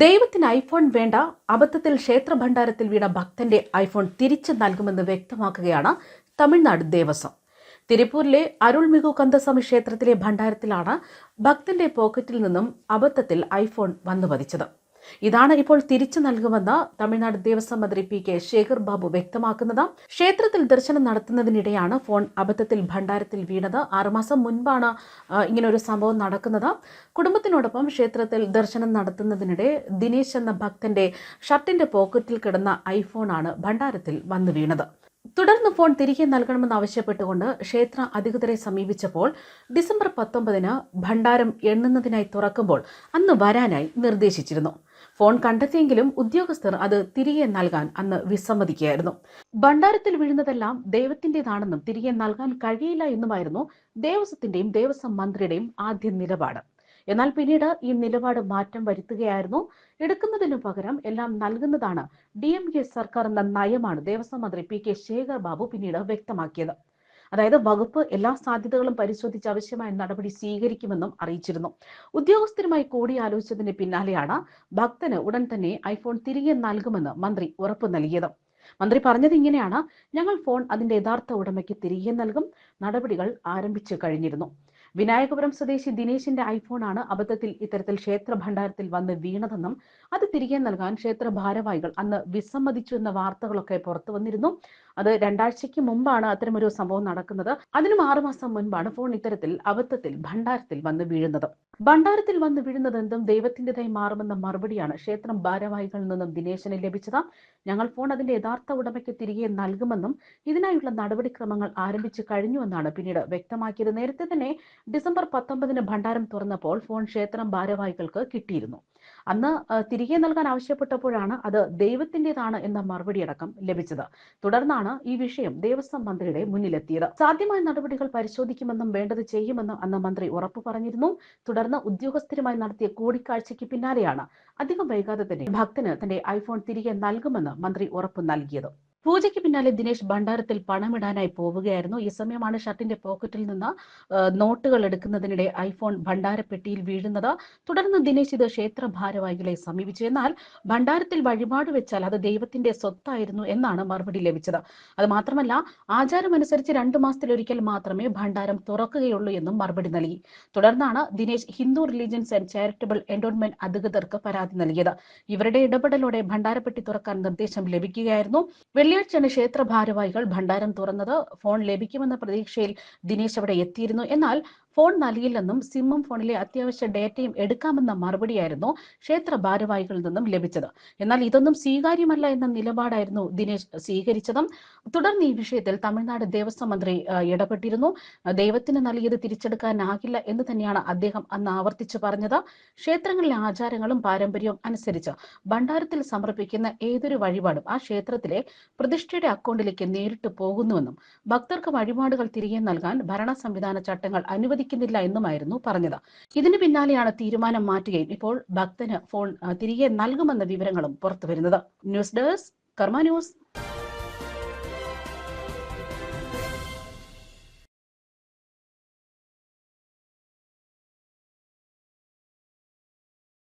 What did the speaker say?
ദൈവത്തിന് ഐഫോൺ വേണ്ട അബദ്ധത്തിൽ ക്ഷേത്ര ഭണ്ഡാരത്തിൽ വീണ ഭക്തന്റെ ഐഫോൺ തിരിച്ചു നൽകുമെന്ന് വ്യക്തമാക്കുകയാണ് തമിഴ്നാട് ദേവസ്വം. തിരുപ്പൂരിലെ അരുൾമികു കന്ദസ്വാമി ക്ഷേത്രത്തിലെ ഭണ്ഡാരത്തിലാണ് ഭക്തന്റെ പോക്കറ്റിൽ നിന്നും അബദ്ധത്തിൽ ഐഫോൺ വന്നു പതിച്ചത് ഇതാണ് ഇപ്പോൾ തിരിച്ചു നൽകുമെന്ന് തമിഴ്നാട് ദേവസ്വം മന്ത്രി പി കെ ശേഖർ ബാബു വ്യക്തമാക്കുന്നത്. ക്ഷേത്രത്തിൽ ദർശനം നടത്തുന്നതിനിടെയാണ് ഫോൺ അബദ്ധത്തിൽ ഭണ്ഡാരത്തിൽ വീണത്. ആറുമാസം മുൻപാണ് ഇങ്ങനെ ഇങ്ങനൊരു സംഭവം നടക്കുന്നത്. കുടുംബത്തിനോടൊപ്പം ക്ഷേത്രത്തിൽ ദർശനം നടത്തുന്നതിനിടെ ദിനേശ് എന്ന ഭക്തന്റെ ഷർട്ടിന്റെ പോക്കറ്റിൽ കിടന്ന ഐഫോണാണ് ഭണ്ഡാരത്തിൽ വന്നു വീണത്. തുടർന്ന് ഫോൺ തിരികെ നൽകണമെന്ന് ആവശ്യപ്പെട്ടുകൊണ്ട് ക്ഷേത്ര അധികൃതരെ സമീപിച്ചപ്പോൾ ഡിസംബർ പത്തൊമ്പതിന് ഭണ്ഡാരം എണ്ണുന്നതിനായി തുറക്കുമ്പോൾ അന്ന് വരാനായി നിർദ്ദേശിച്ചിരുന്നു. ഫോൺ കണ്ടെത്തിയെങ്കിലും ഉദ്യോഗസ്ഥർ അത് തിരികെ നൽകാൻ അന്ന് വിസമ്മതിക്കുകയായിരുന്നു. ഭണ്ഡാരത്തിൽ വീഴുന്നതെല്ലാം ദൈവത്തിന്റെതാണെന്നും തിരികെ നൽകാൻ കഴിയില്ല എന്നുമായിരുന്നു ദേവസ്വത്തിന്റെയും ദേവസ്വം മന്ത്രിയുടെയും ആദ്യ നിലപാട്. എന്നാൽ പിന്നീട് ഈ നിലപാട് മാറ്റം വരുത്തുകയായിരുന്നു. എടുക്കുന്നതിനു പകരം എല്ലാം നൽകുന്നതാണ് ഡി എം കെ സർക്കാർ എന്ന നയമാണ്. ദേവസ്വം മന്ത്രി പി കെ ശേഖർ ബാബു പിന്നീട് വ്യക്തമാക്കിയത്. അതായത് വകുപ്പ് എല്ലാ സാധ്യതകളും പരിശോധിച്ച് ആവശ്യമായ നടപടി സ്വീകരിക്കുമെന്നും അറിയിച്ചിരുന്നു. ഉദ്യോഗസ്ഥരുമായി കൂടിയാലോചിച്ചതിന് പിന്നാലെയാണ് ഭക്തന് ഉടൻ തന്നെ ഐഫോൺ തിരികെ നൽകുമെന്ന് മന്ത്രി ഉറപ്പു നൽകിയത്. മന്ത്രി പറഞ്ഞത് ഇങ്ങനെയാണ്. ഞങ്ങൾ ഫോൺ അതിന്റെ യഥാർത്ഥ ഉടമയ്ക്ക് തിരികെ നൽകും. നടപടികൾ ആരംഭിച്ചു കഴിഞ്ഞിരുന്നു. വിനായകപുരം സ്വദേശി ദിനേശിന്റെ ഐഫോണാണ് അബദ്ധത്തിൽ ഇത്തരത്തിൽ ക്ഷേത്ര ഭണ്ഡാരത്തിൽ വന്ന് വീണതെന്നും അത് തിരികെ നൽകാൻ ക്ഷേത്ര ഭാരവാഹികൾ അന്ന് വിസമ്മതിച്ചു എന്ന വാർത്തകളൊക്കെ പുറത്തു വന്നിരുന്നു. അത് രണ്ടാഴ്ചയ്ക്ക് മുമ്പാണ് അത്തരമൊരു സംഭവം നടക്കുന്നത്. അതിനും ആറുമാസം മുൻപാണ് ഫോൺ ഇത്തരത്തിൽ അബദ്ധത്തിൽ ഭണ്ഡാരത്തിൽ വന്ന് വീഴുന്നത്. ഭണ്ഡാരത്തിൽ വന്ന് വീഴുന്നത് എന്തും ദൈവത്തിന്റെതായി മാറുമെന്ന മറുപടിയാണ് ക്ഷേത്രം ഭാരവാഹികളിൽ നിന്നും ദിനേശന് ലഭിച്ചത്. ഞങ്ങൾ ഫോൺ അതിന്റെ യഥാർത്ഥ ഉടമയ്ക്ക് തിരികെ നൽകുമെന്നും ഇതിനായുള്ള നടപടിക്രമങ്ങൾ ആരംഭിച്ചു കഴിഞ്ഞുവെന്നാണ് പിന്നീട് വ്യക്തമാക്കിയത്. നേരത്തെ തന്നെ ഡിസംബർ പത്തൊമ്പതിന് ഭണ്ഡാരം തുറന്നപ്പോൾ ഫോൺ ക്ഷേത്രം ഭാരവാഹികൾക്ക് കിട്ടിയിരുന്നു. അന്ന് തിരികെ നൽകാൻ ആവശ്യപ്പെട്ടപ്പോഴാണ് അത് ദൈവത്തിന്റെതാണ് എന്ന മറുപടി അടക്കം ലഭിച്ചത്. തുടർന്നാണ് ഈ വിഷയം ദേവസ്വം മന്ത്രിയുടെ മുന്നിലെത്തിയത്. സാധ്യമായ നടപടികൾ പരിശോധിക്കുമെന്നും വേണ്ടത് ചെയ്യുമെന്നും അന്ന് മന്ത്രി ഉറപ്പു പറഞ്ഞിരുന്നു. തുടർന്ന് ഉദ്യോഗസ്ഥരുമായി നടത്തിയ കൂടിക്കാഴ്ചയ്ക്ക് പിന്നാലെയാണ് അധികം വൈകാതെ തന്നെ ഭക്തന് തന്റെ ഐഫോൺ തിരികെ നൽകുമെന്ന് മന്ത്രി ഉറപ്പു നൽകിയത്. പൂജയ്ക്ക് പിന്നാലെ ദിനേശ് ഭണ്ഡാരത്തിൽ പണമിടാനായി പോവുകയായിരുന്നു. ഈ സമയമാണ് ഷർട്ടിന്റെ പോക്കറ്റിൽ നിന്ന് നോട്ടുകൾ എടുക്കുന്നതിനിടെ ഐഫോൺ ഭണ്ഡാരപ്പെട്ടിയിൽ വീഴുന്നത്. തുടർന്ന് ദിനേശ് ഇത് ക്ഷേത്ര ഭാരവാഹികളെ സമീപിച്ചു. എന്നാൽ ഭണ്ഡാരത്തിൽ വഴിപാട് വെച്ചാൽ അത് ദൈവത്തിന്റെ സ്വത്തായിരുന്നു എന്നാണ് മറുപടി ലഭിച്ചത്. അത് മാത്രമല്ല ആചാരമനുസരിച്ച് രണ്ടു മാസത്തിലൊരിക്കൽ മാത്രമേ ഭണ്ഡാരം തുറക്കുകയുള്ളൂ എന്നും മറുപടി നൽകി. തുടർന്നാണ് Dinesh Hindu religions and charitable endowment അധികൃതർക്ക് പരാതി നൽകിയത്. ഇവരുടെ ഇടപെടലോടെ ഭണ്ഡാരപ്പെട്ടി തുറക്കാൻ നിർദ്ദേശം ലഭിക്കുകയായിരുന്നു. വെള്ളിയാഴ്ചയാണ് ക്ഷേത്ര ഭാരവാഹികൾ ഭണ്ഡാരം തുറന്നത് ഫോൺ ലഭിക്കുമെന്ന പ്രതീക്ഷയിൽ ദിനേശ് അവിടെ എത്തിയിരുന്നു. എന്നാൽ ഫോൺ നൽകില്ലെന്നും സിമ്മും ഫോണിലെ അത്യാവശ്യ ഡേറ്റയും എടുക്കാമെന്ന മറുപടിയായിരുന്നു ക്ഷേത്ര ഭാരവാഹികളിൽ നിന്നും ലഭിച്ചത്. എന്നാൽ ഇതൊന്നും സ്വീകാര്യമല്ല എന്ന നിലപാടായിരുന്നു ദിനേശ് സ്വീകരിച്ചതും. തുടർന്ന് ഈ വിഷയത്തിൽ തമിഴ്നാട് ദേവസ്വം മന്ത്രി ഇടപെട്ടിരുന്നു. ദൈവത്തിന് നൽകിയത് തിരിച്ചെടുക്കാനാകില്ല എന്ന് തന്നെയാണ് അദ്ദേഹം അന്ന് ആവർത്തിച്ചു പറഞ്ഞത്. ക്ഷേത്രങ്ങളിലെ ആചാരങ്ങളും പാരമ്പര്യവും അനുസരിച്ച് ഭണ്ഡാരത്തിൽ സമർപ്പിക്കുന്ന ഏതൊരു വഴിപാടും ആ ക്ഷേത്രത്തിലെ പ്രതിഷ്ഠയുടെ അക്കൗണ്ടിലേക്ക് നേരിട്ട് പോകുന്നുവെന്നും ഭക്തർക്ക് വഴിപാടുകൾ തിരികെ നൽകാൻ ഭരണ സംവിധാന ചട്ടങ്ങൾ അനുവദിക്കുന്നില്ല എന്നുമായിരുന്നു പറഞ്ഞത്. ഇതിനു പിന്നാലെയാണ് തീരുമാനം മാറ്റുകയും ഇപ്പോൾ ഭക്തന് ഫോൺ തിരികെ നൽകുമെന്ന വിവരങ്ങളും പുറത്തുവരുന്നത്. News desk Karma news.